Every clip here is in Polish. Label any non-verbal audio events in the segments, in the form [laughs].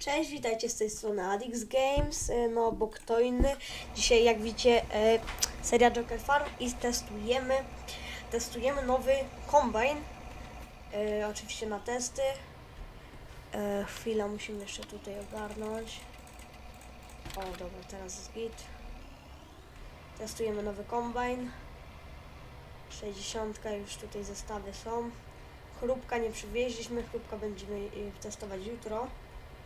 Cześć, witajcie z tej strony Adix Games, e, no bo kto inny. Dzisiaj jak widzicie e, seria Joker Farm i testujemy, testujemy nowy kombajn. E, oczywiście na testy. E, chwila, musimy jeszcze tutaj ogarnąć. O, dobra, teraz jest git. Testujemy nowy kombajn. 60 już tutaj zestawy są. Chrupka nie przywieźliśmy, chrupka będziemy y, testować jutro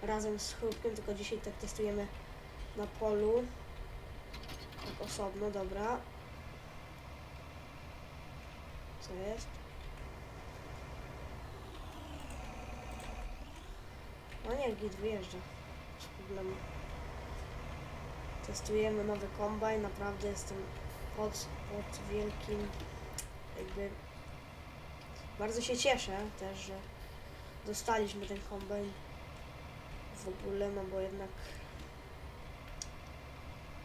razem z chrupkiem, tylko dzisiaj tak testujemy na polu. Tak osobno, dobra. Co jest? No nie, git wyjeżdża. Bez problemu. Testujemy nowy kombajn, naprawdę jestem pod, pod wielkim jakby bardzo się cieszę też, że dostaliśmy ten kombajn w ogóle, no bo jednak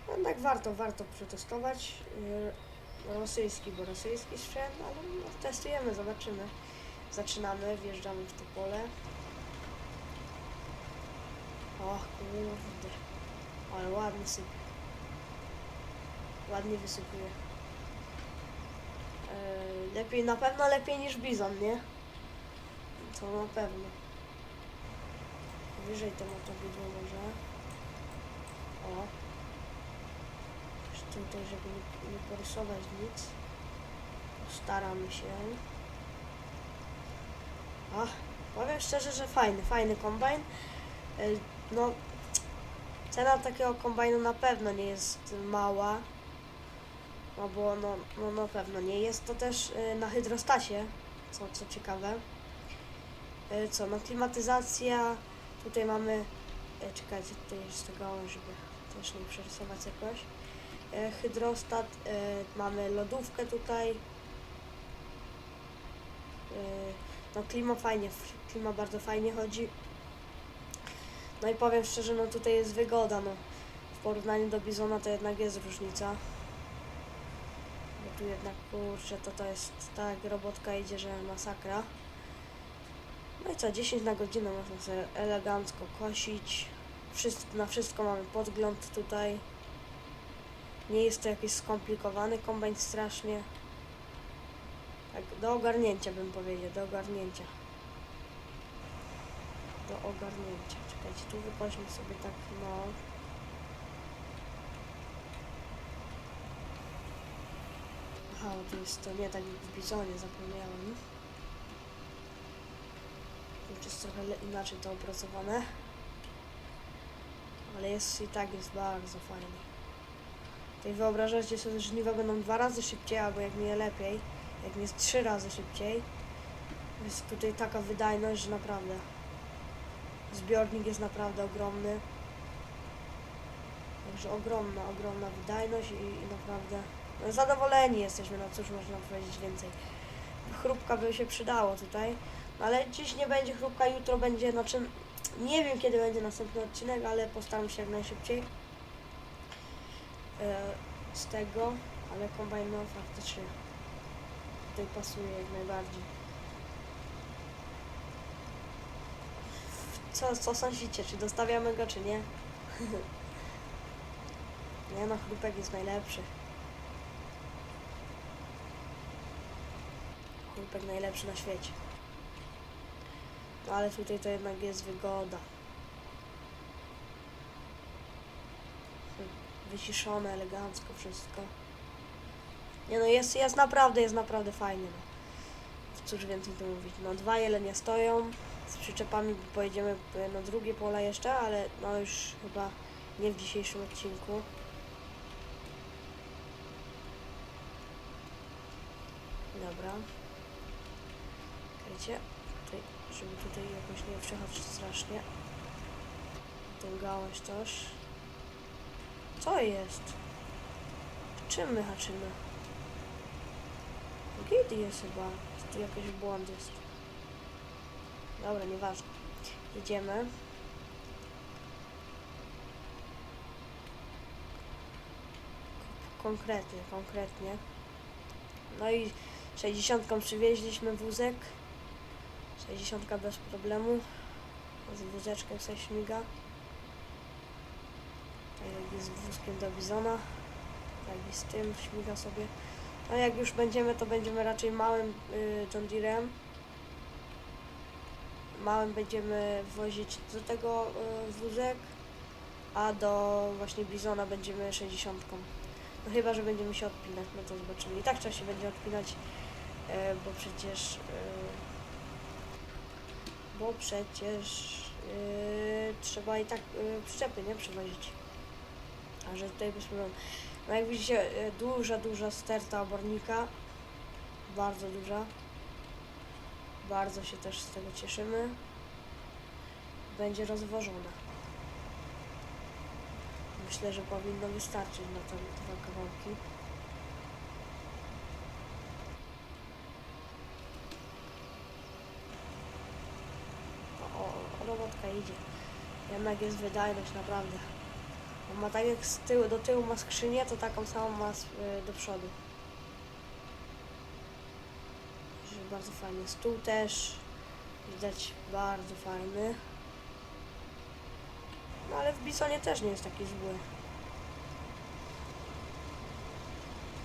no jednak warto, warto przetestować yy, rosyjski, bo rosyjski sprzęt, ale no, testujemy, zobaczymy. Zaczynamy, wjeżdżamy w to pole. O kurde, ale ładnie sypie. Ładnie wysypuje. Yy, lepiej, na pewno lepiej niż bizon, nie? To na pewno. Wyżej to motowidło może. O. Już tutaj, żeby nie, nie porysować nic. Staramy się. Ach, powiem szczerze, że fajny, fajny kombajn. Yy, No, cena takiego kombajnu na pewno nie jest mała. No bo no, no na pewno nie jest to też y, na hydrostacie, co, co ciekawe. Y, co, no klimatyzacja, tutaj mamy, y, czekajcie, tutaj jest tego, żeby też nie przerysować jakoś. Y, hydrostat, y, mamy lodówkę tutaj. No klima fajnie, klima bardzo fajnie chodzi. No i powiem szczerze, no tutaj jest wygoda, no. W porównaniu do Bizona to jednak jest różnica. Bo tu jednak kurczę, to to jest tak, robotka idzie, że masakra. Co, 10 na godzinę można sobie elegancko kosić. Wszystko, na wszystko mamy podgląd tutaj. Nie jest to jakiś skomplikowany kombajn strasznie. Tak, do ogarnięcia bym powiedział, do ogarnięcia. Do ogarnięcia. Czekajcie, tu wykośmy sobie tak, no. Aha, to jest to nie tak jak w Bizonie, zapomniałem. Już jest trochę inaczej to opracowane. Ale jest i tak jest bardzo fajnie. Tutaj wyobrażacie sobie, że żniwa będą dwa razy szybciej, albo jak nie lepiej, jak nie jest trzy razy szybciej. Jest tutaj taka wydajność, że naprawdę. Zbiornik jest naprawdę ogromny. Także ogromna, ogromna wydajność i, i naprawdę no, zadowoleni jesteśmy, no cóż można powiedzieć więcej. Chrupka by się przydało tutaj, ale dziś nie będzie chrupka, jutro będzie, znaczy nie wiem kiedy będzie następny odcinek, ale postaram się jak najszybciej e, z tego, ale kombajn faktycznie tutaj pasuje jak najbardziej. Co, co sądzicie, czy dostawiamy go, czy nie? [laughs] nie no, chrupek jest najlepszy. Chrupek najlepszy na świecie. Ale tutaj to jednak jest wygoda. Wyciszone, elegancko wszystko. Nie no, jest, jest naprawdę, jest naprawdę fajnie. No. Cóż więcej tu mówić. No dwa jelenie stoją. Z przyczepami pojedziemy na drugie pola jeszcze, ale no już chyba nie w dzisiejszym odcinku. Dobra. Wiecie, tutaj, żeby tutaj jakoś nie przechodzić strasznie. Tą gałąź też. Co jest? Czym my haczymy? Git jest chyba. Tu jakiś błąd jest. Dobra, nieważne. Jedziemy. Konkretnie, konkretnie. No i 60 przywieźliśmy wózek. 60 bez problemu. Z wózeczkiem sobie śmiga. Tak jak z wózkiem do bizona. Tak i z tym śmiga sobie. A jak już będziemy, to będziemy raczej małym y, John Deere'em. Małym będziemy wozić do tego y, wózek, a do właśnie bizona będziemy 60. No chyba, że będziemy się odpinać, no to zobaczymy. I tak trzeba się będzie odpinać, e, bo przecież... e, Bo przecież e, trzeba i tak e, przyczepy, nie? Przewozić. A że tutaj problemu. No jak widzicie, e, duża, duża sterta obornika. Bardzo duża. Bardzo się też z tego cieszymy. Będzie rozwożona. Myślę, że powinno wystarczyć na te dwa kawałki. O, idzie. Jednak jest wydajność, naprawdę. On ma tak jak z tyłu, do tyłu ma skrzynię, to taką samą ma y, do przodu. Bardzo fajny. Stół też widać bardzo fajny. No ale w Bisonie też nie jest taki zły.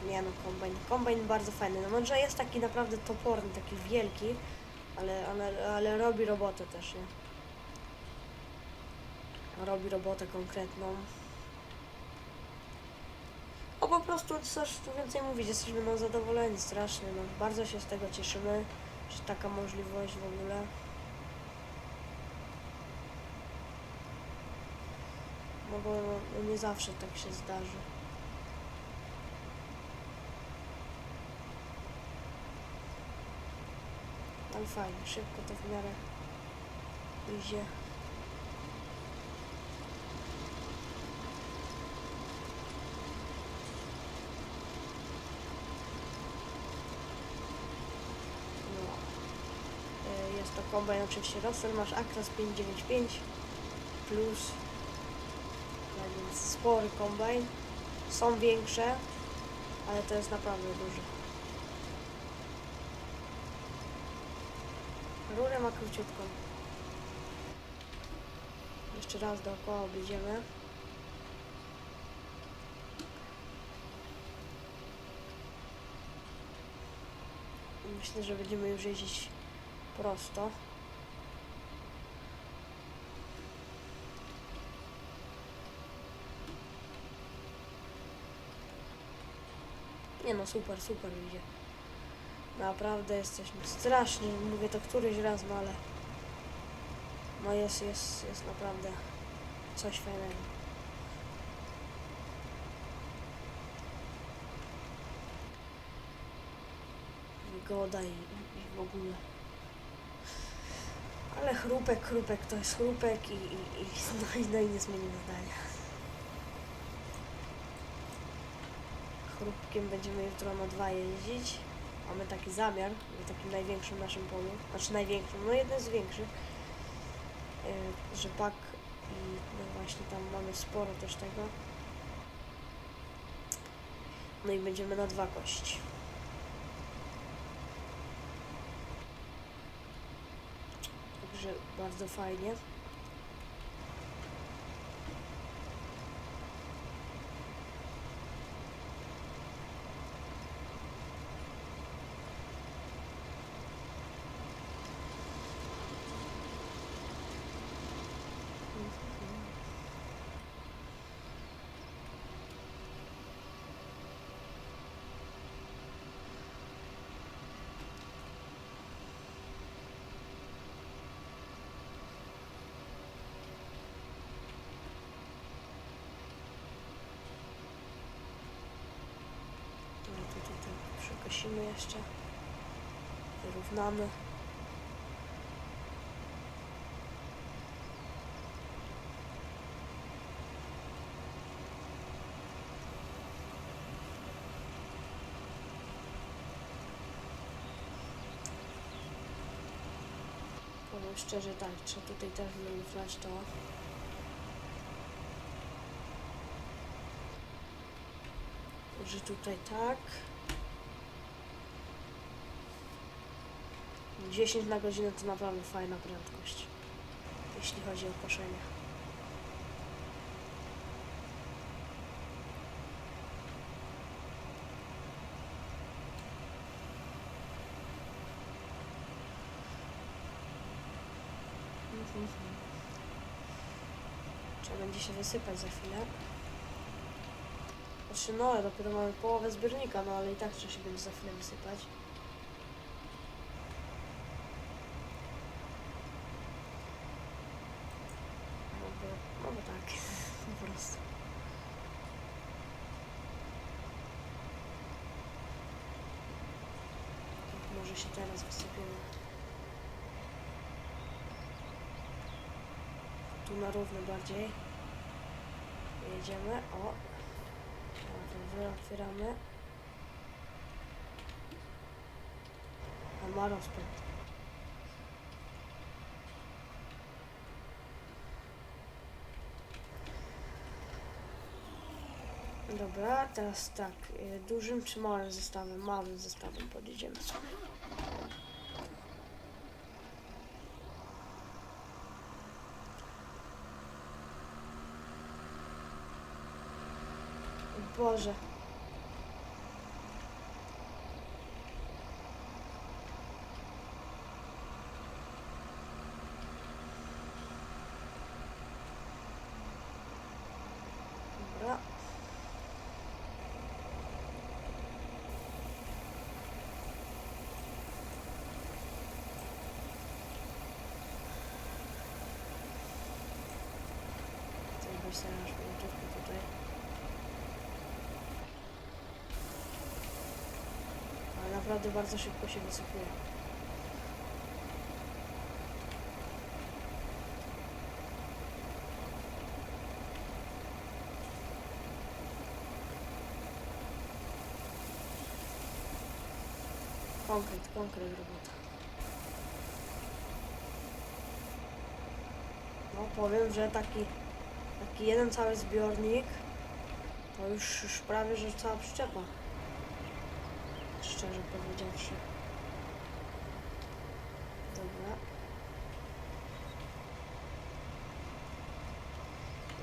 Nie no, kombajn. Kombajn bardzo fajny. No może jest taki naprawdę toporny, taki wielki, ale, ale, ale robi robotę też, nie? Robi robotę konkretną. O po prostu coś tu więcej mówić, jesteśmy no zadowoleni strasznie, no bardzo się z tego cieszymy, że taka możliwość w ogóle. No bo no, nie zawsze tak się zdarzy. Ale fajnie, szybko to w miarę idzie. No. E, Jest to kombajn oczywiście Rossel, masz Actros 595 plus tak więc spory kombajn. Są większe, ale to jest naprawdę duży. Rurę ma króciutką. Jeszcze raz dookoła objedziemy. Myślę, że będziemy już jeździć prosto. Nie no, super, super idzie. Naprawdę jesteśmy strasznie, mówię to któryś raz, no ale no jest, jest, jest naprawdę coś fajnego. Wygoda i, i w ogóle. Ale chrupek, chrupek to jest chrupek i, i, i no, i, no i nie zmienimy zdania. Chrupkiem będziemy jutro na dwa jeździć. Mamy taki zamiar, w takim największym naszym polu, znaczy największym, no jeden z większych, yy, rzepak i no właśnie tam mamy sporo też tego. No i będziemy na dwa kości. Bardzo fajnie. Przekosimy jeszcze. Wyrównamy. Powiem szczerze tak, trzeba tutaj też wyrównać to. że tutaj tak. 10 na godzinę to naprawdę fajna prędkość. jeśli chodzi o koszenie. Trzeba będzie się wysypać za chwilę. Znaczy no, dopiero mamy połowę zbiornika, no ale i tak trzeba się będzie za chwilę wysypać. No bo, no bo tak, po prostu. Tak, Może się teraz wysypiemy. Bardziej. Jedziemy, o. Dobra, otwieramy. A ma rozpęd. Dobra, teraz tak, y, dużym czy małym zestawem? Małym zestawem podjedziemy sobie. Boże. Dobra. Weź sobie nasz tutaj. Ale naprawdę bardzo szybko się wysypuje. Konkret, konkret robota. No powiem, że taki, taki jeden cały zbiornik to już, już prawie, że cała przyczepa. Szczerze powiedziawszy. Dobra.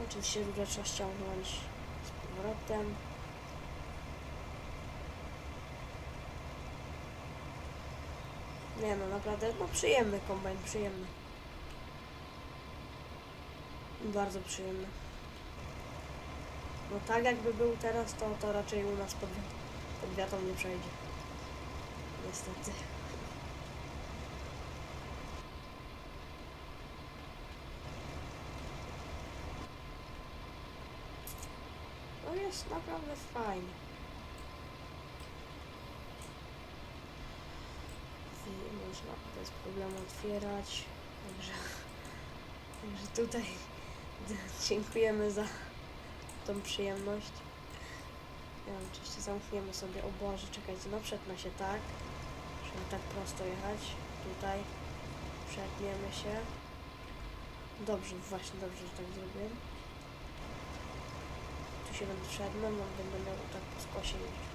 Oczywiście tutaj trzeba ściągnąć z powrotem. Nie no, naprawdę, no przyjemny kombajn, przyjemny. Bardzo przyjemny. No tak jakby był teraz, to, to raczej u nas pod, pod wiatą nie przejdzie. Niestety. No jest naprawdę fajnie. I można bez problemu otwierać. Także, także tutaj [laughs] dziękujemy za tą przyjemność. Ja oczywiście zamkniemy sobie, o Boże, czekajcie, no przetnę się tak, żeby tak prosto jechać, tutaj, przetniemy się, dobrze, właśnie dobrze, że tak zrobiłem, tu się będę przetnę, no będę miał tak po skosie jeździć.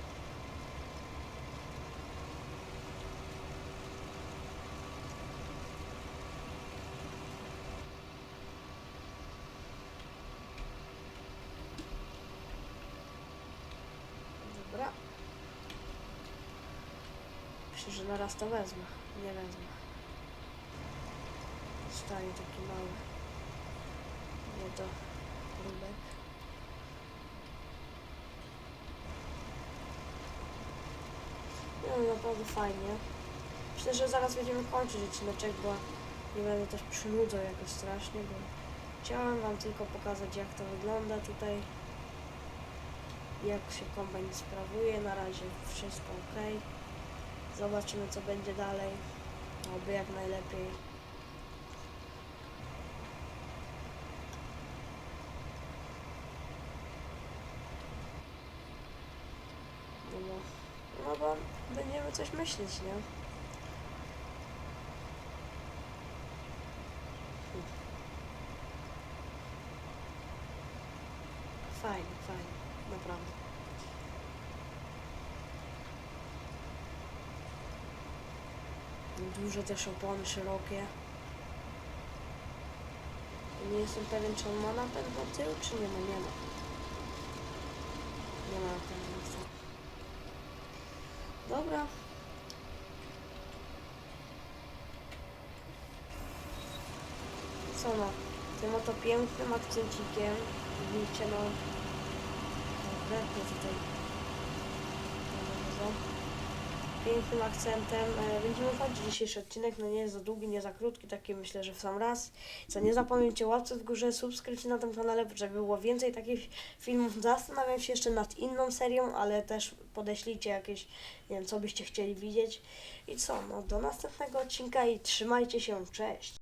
Dobra. Myślę, że naraz to wezmę. Nie wezmę. Zostanie taki mały. Nie do rybek. No naprawdę fajnie. Myślę, że zaraz będziemy kończyć odcineczek, bo nie będę też przynudzał jakoś strasznie, bo chciałem wam tylko pokazać jak to wygląda tutaj jak się kombajn sprawuje. Na razie wszystko ok. Zobaczymy co będzie dalej. Oby jak najlepiej. No bo, no bo będziemy coś myśleć, nie? Fajnie, fajnie, naprawdę. Duże też opony, szerokie. Nie jestem pewien, czy on ma napęd na tył, czy nie ma, nie ma. Nie ma napędu. Dobra. Co no, tym oto pięknym akcencikiem, widzicie no, konkretnie tutaj, bardzo, pięknym akcentem, e, będziemy kończyć dzisiejszy odcinek, no nie jest za długi, nie za krótki, taki myślę, że w sam raz. Co nie zapomnijcie łapce w górze, subskrypcji na tym kanale, żeby było więcej takich filmów. Zastanawiam się jeszcze nad inną serią, ale też podeślijcie jakieś, nie wiem, co byście chcieli widzieć. I co, no do następnego odcinka i trzymajcie się, cześć!